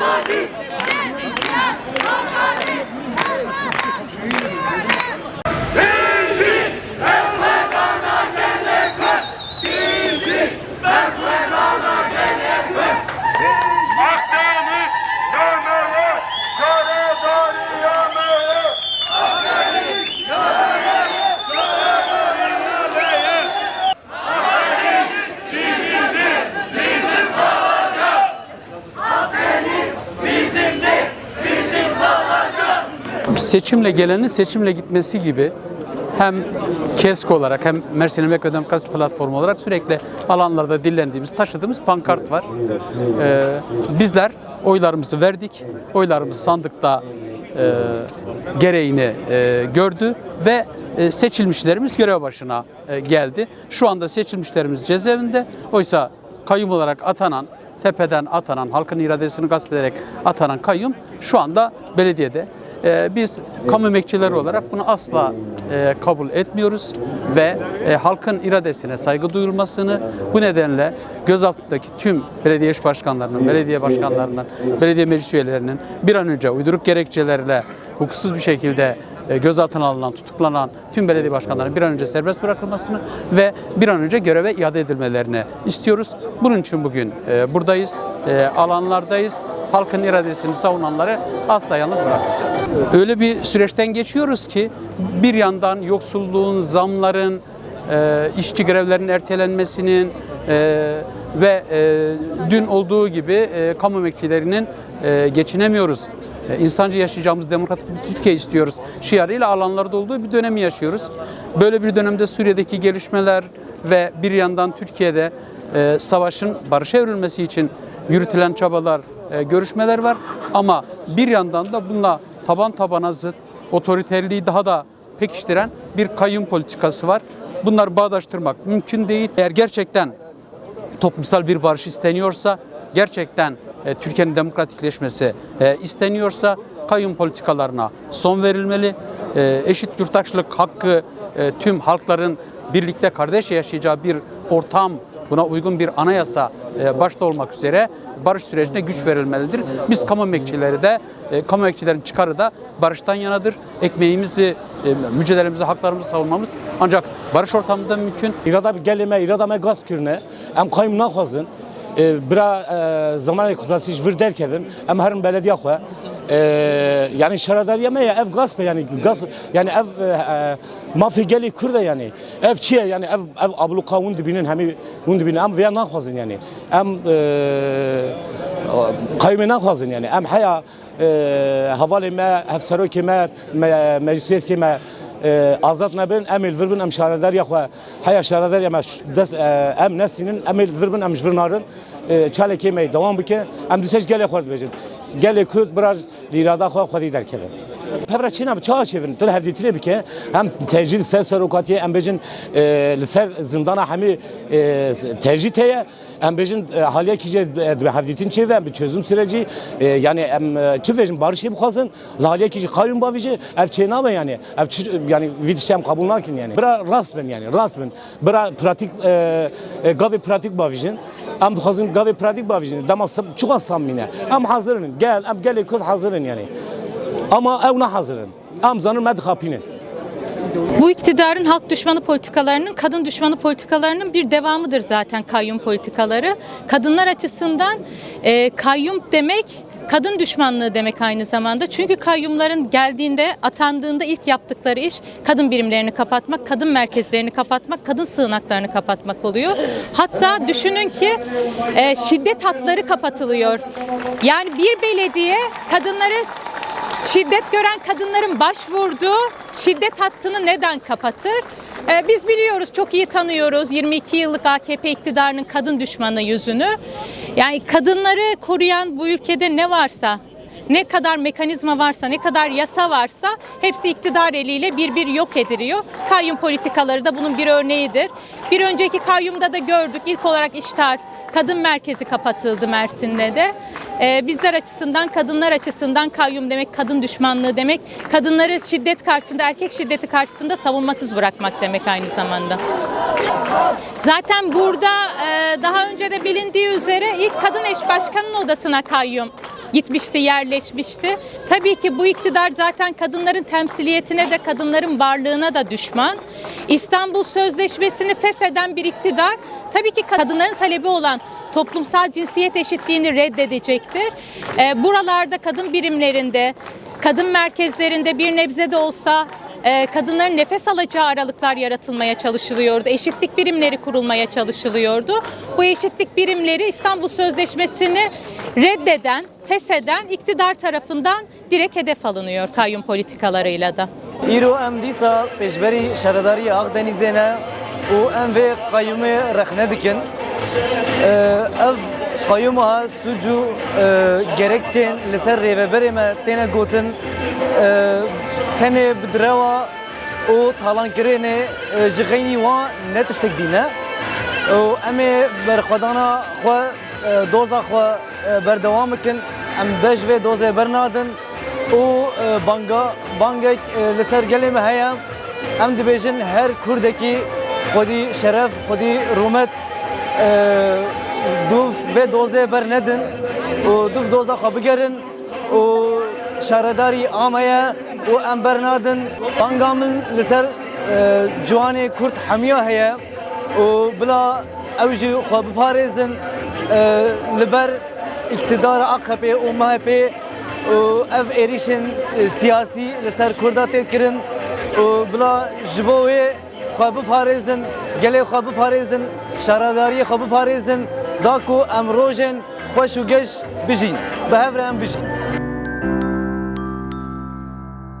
Akdeniz seçimle gelenin seçimle gitmesi gibi hem KESK olarak hem Mersin Emek ve Demokrasi Platformu olarak sürekli alanlarda dillendiğimiz, taşıdığımız pankart var. Ee, bizler oylarımızı verdik. Oylarımız sandıkta e, gereğini e, gördü ve e, seçilmişlerimiz görev başına e, geldi. Şu anda seçilmişlerimiz cezaevinde. Oysa kayyum olarak atanan, tepeden atanan, halkın iradesini gasp ederek atanan kayyum şu anda belediyede. Ee, biz kamu emekçileri olarak bunu asla e, kabul etmiyoruz ve e, halkın iradesine saygı duyulmasını bu nedenle gözaltındaki tüm belediye iş başkanlarının, belediye başkanlarının, belediye meclis üyelerinin bir an önce uyduruk gerekçelerle hukuksuz bir şekilde e, gözaltına alınan, tutuklanan tüm belediye başkanlarının bir an önce serbest bırakılmasını ve bir an önce göreve iade edilmelerini istiyoruz. Bunun için bugün e, buradayız, e, alanlardayız. Halkın iradesini savunanları asla yalnız bırakmayacağız. Öyle bir süreçten geçiyoruz ki bir yandan yoksulluğun, zamların, e, işçi grevlerinin ertelenmesinin e, ve e, dün olduğu gibi kamu emekçilerinin geçinemiyoruz. İnsancı yaşayacağımız demokratik bir Türkiye istiyoruz. Şiarıyla alanlarda olduğu bir dönemi yaşıyoruz. Böyle bir dönemde Suriye'deki gelişmeler ve bir yandan Türkiye'de e, savaşın barışa evrilmesi için yürütülen çabalar, e, görüşmeler var. Ama bir yandan da bununla taban tabana zıt, otoriterliği daha da pekiştiren bir kayyum politikası var. Bunları bağdaştırmak mümkün değil. Eğer gerçekten toplumsal bir barış isteniyorsa, gerçekten e, Türkiye'nin demokratikleşmesi e, isteniyorsa kayyum politikalarına son verilmeli. Eşit yurttaşlık hakkı tüm halkların birlikte kardeş yaşayacağı bir ortam buna uygun bir anayasa e, başta olmak üzere barış sürecine güç verilmelidir. Biz kamu emekçileri de e, kamu emekçilerin çıkarı da barıştan yanadır. Ekmeğimizi, e, mücadelelerimizi, haklarımızı savunmamız ancak barış ortamında mümkün. İrada bir gelime, irada me gasp kirine. Em kaym naxwazin. Zamanı kuzası jvir derkevin. Em herin belediye xwe. E, yani şeradariye me ya ev yani gasp yani ev e, e, mafi geli kurde yani. Ev çiye yani ev ev abluka hund dibinin hemi hund dibinin em veya naxwazin yani. Em e, kaym naxwazin yani. Em haya havale me hevseroki me me- meclisi me e, azat nebin emil virbin em şaradar ya xwe. Heya şaradar ya me ş- des e, em nesinin emil virbin em jvir narin e, çalekê me devam bike em diseş gelê xwe dibêjin gelê kurd çawa çêvin tu hevdîtirê bike. Hem tercih ser serokatiye em bêjin e, li ser zindana hemî e, tercih heye em bêjin e, haliyekî jê bi hevdîtin çêve em bi çözüm süreci. E, yani em e, çi bêjin barişê bixwazin li haliyekî jî kayyum bavî jî ev çê nabe yani. Ev yani vî dişê em kabul nakin yani. Bira rast bin yani rast bin bira pratik e, e, gavê pratik bavîjin em dixwazin gavê pratik bavîjin dema sam- çuqa samîne em hazirin gel em gelê kurd hazirin yani ama ew nahazirin em zanin me dixapînin Bu iktidarın halk düşmanı politikalarının, kadın düşmanı politikalarının bir devamıdır zaten kayyum politikaları. Kadınlar açısından e, kayyum demek kadın düşmanlığı demek aynı zamanda. Çünkü kayyumların geldiğinde, atandığında ilk yaptıkları iş kadın birimlerini kapatmak, kadın merkezlerini kapatmak, kadın sığınaklarını kapatmak oluyor. Hatta düşünün ki e, şiddet hatları kapatılıyor. Yani bir belediye kadınları Şiddet gören kadınların başvurduğu şiddet hattını neden kapatır? Ee, biz biliyoruz, çok iyi tanıyoruz 22 yıllık AKP iktidarının kadın düşmanı yüzünü. Yani kadınları koruyan bu ülkede ne varsa, ne kadar mekanizma varsa, ne kadar yasa varsa hepsi iktidar eliyle bir bir yok ediliyor. Kayyum politikaları da bunun bir örneğidir. Bir önceki kayyumda da gördük ilk olarak iştar kadın merkezi kapatıldı Mersin'de de. Ee, bizler açısından, kadınlar açısından kayyum demek kadın düşmanlığı demek. Kadınları şiddet karşısında, erkek şiddeti karşısında savunmasız bırakmak demek aynı zamanda. Zaten burada e, daha önce de bilindiği üzere ilk kadın eş başkanın odasına kayyum gitmişti, yerleşmişti. Tabii ki bu iktidar zaten kadınların temsiliyetine de kadınların varlığına da düşman. İstanbul Sözleşmesi'ni fesheden bir iktidar tabii ki kadınların talebi olan toplumsal cinsiyet eşitliğini reddedecektir. Ee, buralarda kadın birimlerinde, kadın merkezlerinde bir nebze de olsa e, kadınların nefes alacağı aralıklar yaratılmaya çalışılıyordu. Eşitlik birimleri kurulmaya çalışılıyordu. Bu eşitlik birimleri İstanbul Sözleşmesi'ni reddeden, fesheden iktidar tarafından direkt hedef alınıyor kayyum politikalarıyla da. İro em dîsa pêşberî şaredariya Akdenizê ne û em vê qayyumê rexne dikin. Ee, ev qayyuma sucu e, gerekçeyên li ser rêveberê me têne gotin e, tenê bi direva û talankirênê ji xeynî wan ne tiştek dîne û em ê berxwedana xwe doza xwe berdewam bikin em beş vê dozê bernadin û banga bangek li ser gelê me heye em dibêjin her kurdekî xwedî şeref xwedî rûmet duv vê dozê bernedin û duv doza xwe bigerin û şaredarî ameye min li ser ciwanê Kurd hemiya heye. Û bila ew jî xwe biparêzin li ber iktidara AKP û MHP û ev êrişên siyasî li ser Kurda tê kirin. Û bila ji bo wê xwe biparêzin gelê xwe biparêzin şaradariyê xwe biparêzin da ku em rojên xweş